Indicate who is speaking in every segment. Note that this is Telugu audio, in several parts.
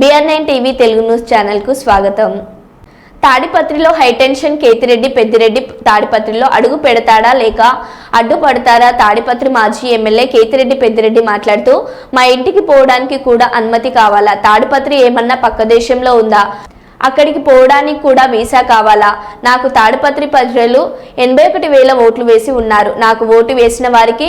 Speaker 1: B R nine TV Telugu news స్వాగతం. తాడిపత్రిలో హైటెన్షన్ కేతిరెడ్డి పెద్దిరెడ్డి తాడిపత్రిలో అడుగు పెడతాడా లేక అడ్డుపడతారా తాడిపత్రి మాజీ ఎమ్మెల్యే కేతిరెడ్డి పెద్దిరెడ్డి మాట్లాడుతూ మా ఇంటికి పోవడానికి కూడా అనుమతి కావాలా? తాడిపత్రి ఏమన్నా పక్క దేశంలో ఉందా? అక్కడికి పోవడానికి కూడా వీసా కావాలా? నాకు తాడిపత్రి ప్రజలు ఎనభై ఒకటి వేల ఓట్లు వేసి ఉన్నారు. నాకు ఓటు వేసిన వారికి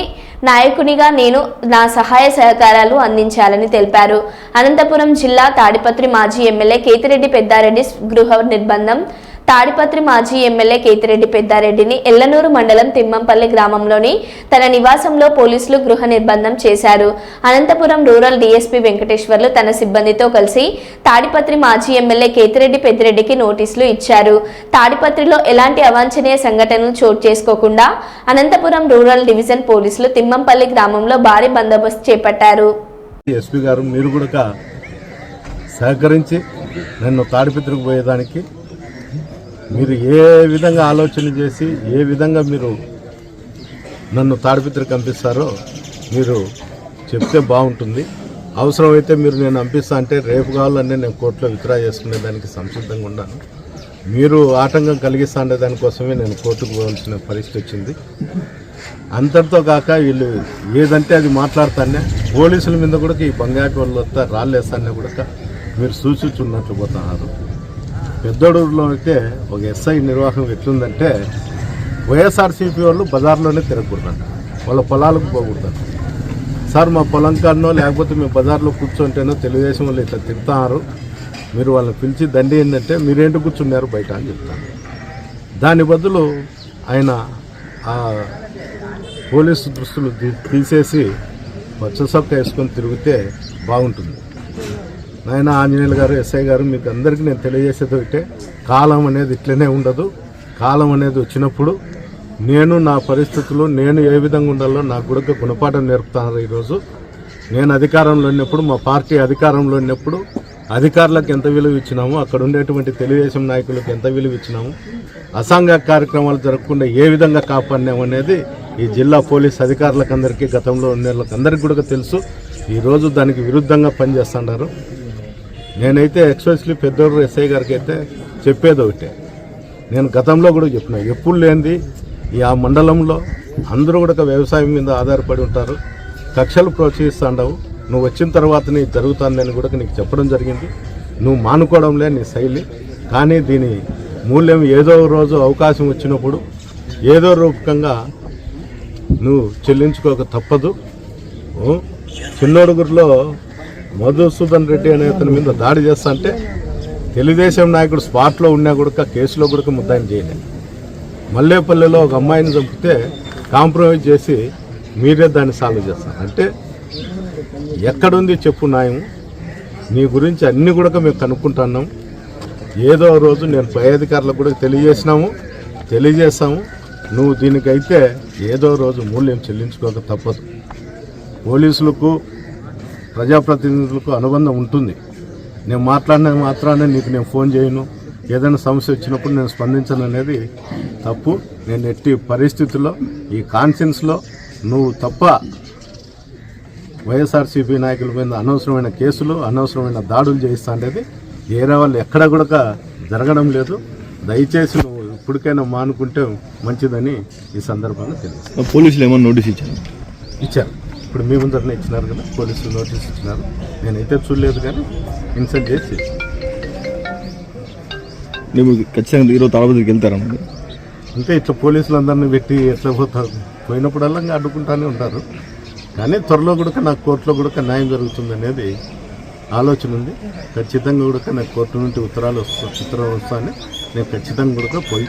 Speaker 1: నాయకునిగా నేను నా సహాయ సహకారాలు అందించాలని తెలిపారు. అనంతపురం జిల్లా తాడిపత్రి మాజీ ఎమ్మెల్యే కేతిరెడ్డి పెద్దారెడ్డి గృహ నిర్బంధం తాడిపత్రి మాజీ ఎమ్మెల్యే కేతిరెడ్డి పెద్దారెడ్డిని ఎల్లనూరు మండలం తిమ్మంపల్లి గ్రామంలోని తన నివాసంలో పోలీసులు గృహ నిర్బంధం చేశారు. అనంతపురం రూరల్ డీఎస్పీ వెంకటేశ్వర్లు తన సిబ్బందితో కలిసి తాడిపత్రి మాజీ ఎమ్మెల్యే కేతిరెడ్డి పెద్దిరెడ్డికి నోటీసులు ఇచ్చారు. తాడిపత్రిలో ఎలాంటి అవాంఛనీయ సంఘటనలు చోటు చేసుకోకుండా అనంతపురం రూరల్ డివిజన్ పోలీసులు తిమ్మంపల్లి గ్రామంలో భారీ బందోబస్తు చేపట్టారు.
Speaker 2: ఎస్పీ గారు మీరు కూడా సహకరించి నన్ను తాడిపత్రికి పోయేదానికి మీరు ఏ విధంగా ఆలోచన చేసి ఏ విధంగా మీరు నన్ను తాడిపిత్రకు పంపిస్తారో మీరు చెప్తే బాగుంటుంది. అవసరమైతే మీరు నేను పంపిస్తా అంటే రేపు కావాలనే నేను కోర్టులో విత్డ్రా చేసుకునే దానికి సంసిద్ధంగా ఉన్నాను. మీరు ఆటంకం కలిగిస్తా ఉండే దానికోసమే నేను కోర్టుకు పోవాల్సిన పరిస్థితి వచ్చింది. అంతటితో కాక వీళ్ళు ఏదంటే అది మాట్లాడతానే పోలీసుల మీద కూడా ఈ బంగాటి వాళ్ళు వస్తా రాళ్ళేస్తానే కూడా మీరు సూచించున్నట్లు పోతున్నారు. పెద్దడూరులో అయితే ఒక ఎస్ఐ నిర్వాహం ఎట్లుందంటే వైఎస్ఆర్సీపీ వాళ్ళు బజార్లోనే తిరగకూడదంట. వాళ్ళ పొలాలకు పోకూడదంట. సార్ మా పొలం కాడనో లేకపోతే మేము బజార్లో కూర్చుంటేనో తెలుగుదేశం వాళ్ళు ఇట్లా తిడతారు. మీరు వాళ్ళని పిలిచి దండి ఏంటంటే మీరేంటి కూర్చున్నారు బయట? అని చెప్తాను దాని బదులు ఆయన ఆ పోలీసు దుస్తులు తీసేసి పచ్చసొక్క వేసుకొని తిరిగితే బాగుంటుంది. నాయన ఆంజనేయులు గారు ఎస్ఐ గారు మీకు అందరికీ నేను తెలియజేసేది ఒకటే. కాలం అనేది ఇట్లనే ఉండదు. కాలం అనేది వచ్చినప్పుడు నేను నా పరిస్థితులు నేను ఏ విధంగా ఉండాలో నాకు కూడా గుణపాఠం నేర్పుతాను ఈరోజు. నేను అధికారంలో ఉన్నప్పుడు మా పార్టీ అధికారంలో ఉన్నప్పుడు అధికారులకు ఎంత విలువ ఇచ్చినాము అక్కడ ఉండేటువంటి తెలుగుదేశం నాయకులకు ఎంత విలువ ఇచ్చినాము అసాంఘ కార్యక్రమాలు జరగకుండా ఏ విధంగా కాపాడినామనేది ఈ జిల్లా పోలీస్ అధికారులకు అందరికీ గతంలో ఉన్న వాళ్ళకి అందరికీ కూడా తెలుసు. ఈరోజు దానికి విరుద్ధంగా పనిచేస్తున్నారు. నేనైతే ఎక్స్పెషలీ పెద్దోడు ఎస్ఐ గారికి అయితే చెప్పేది ఒకటే. నేను గతంలో కూడా చెప్పిన ఎప్పుడు లేనిది ఈ ఆ మండలంలో అందరూ కూడా వ్యవసాయం మీద ఆధారపడి ఉంటారు. కక్షలు ప్రోత్సహిస్తాండవు. నువ్వు వచ్చిన తర్వాత నీకు జరుగుతుందని కూడా నీకు చెప్పడం జరిగింది. నువ్వు మానుకోవడంలే నీ శైలి. కానీ దీని మూల్యం ఏదో రోజు అవకాశం వచ్చినప్పుడు ఏదో రూపకంగా నువ్వు చెల్లించుకోక తప్పదు. చిన్నోడుగురిలో మధుసూదన్ రెడ్డి అనే అతని మీద దాడి చేస్తా అంటే తెలుగుదేశం నాయకుడు స్పాట్లో ఉన్నా కూడా కేసులో కూడా ముద్దాయిని చేయలేదు. మల్లేపల్లిలో ఒక అమ్మాయిని చంపితే కాంప్రమైజ్ చేసి మీరే దాన్ని సాల్వ్ చేస్తారు. అంటే ఎక్కడుంది చెప్పు న్యాయం? నీ గురించి అన్నీ కూడా మేము కనుక్కుంటున్నాం. ఏదో రోజు నేను పై అధికారులకు కూడా తెలియజేసినాము తెలియజేసాము నువ్వు దీనికైతే ఏదో రోజు మూల్యం చెల్లించుకోక తప్పదు. పోలీసులకు ప్రజాప్రతినిధులకు అనుబంధం ఉంటుంది. నేను మాట్లాడిన మాత్రాన్ని నీకు నేను ఫోన్ చేయను. ఏదైనా సమస్య వచ్చినప్పుడు నేను స్పందించను అనేది తప్పు. నేను ఎట్టి పరిస్థితుల్లో ఈ కాన్ఫిడెన్స్లో నువ్వు తప్ప వైఎస్ఆర్సీపీ నాయకుల మీద అనవసరమైన కేసులు అనవసరమైన దాడులు చేయిస్తా అనేది వేరే వాళ్ళు ఎక్కడ కూడా జరగడం లేదు. దయచేసి నువ్వు ఇప్పటికైనా మానుకుంటే మంచిదని ఈ సందర్భంగా తెలుసు
Speaker 3: పోలీసులు ఏమన్నా నోటీస్ ఇచ్చారు?
Speaker 2: ఇచ్చారు. ఇప్పుడు మీ ముందరనే ఇచ్చినారు కదా పోలీసులు నోటీస్ ఇచ్చినారు నేనైతే చూడలేదు కానీ ఇన్సల్ట్ చేసి.
Speaker 3: ನೀವು ఖచ్చితంగా ఈరోజు తాడపతికి వెళ్తారా మరి?
Speaker 2: అంటే ఇట్లా పోలీసులు అందరినీ పెట్టి ఎట్లా పోతారు పోయినప్పుడల్లా ఇంకా అడ్డుకుంటానే ఉంటారు కానీ త్వరలో కూడా నాకు కోర్టులో కూడా న్యాయం జరుగుతుంది అనేది ఆలోచన ఉంది ఖచ్చితంగా కూడా నాకు కోర్టు నుండి ఉత్తరాలు వస్తా ఉత్తరాలు వస్తాయని నేను ఖచ్చితంగా కూడా పోయి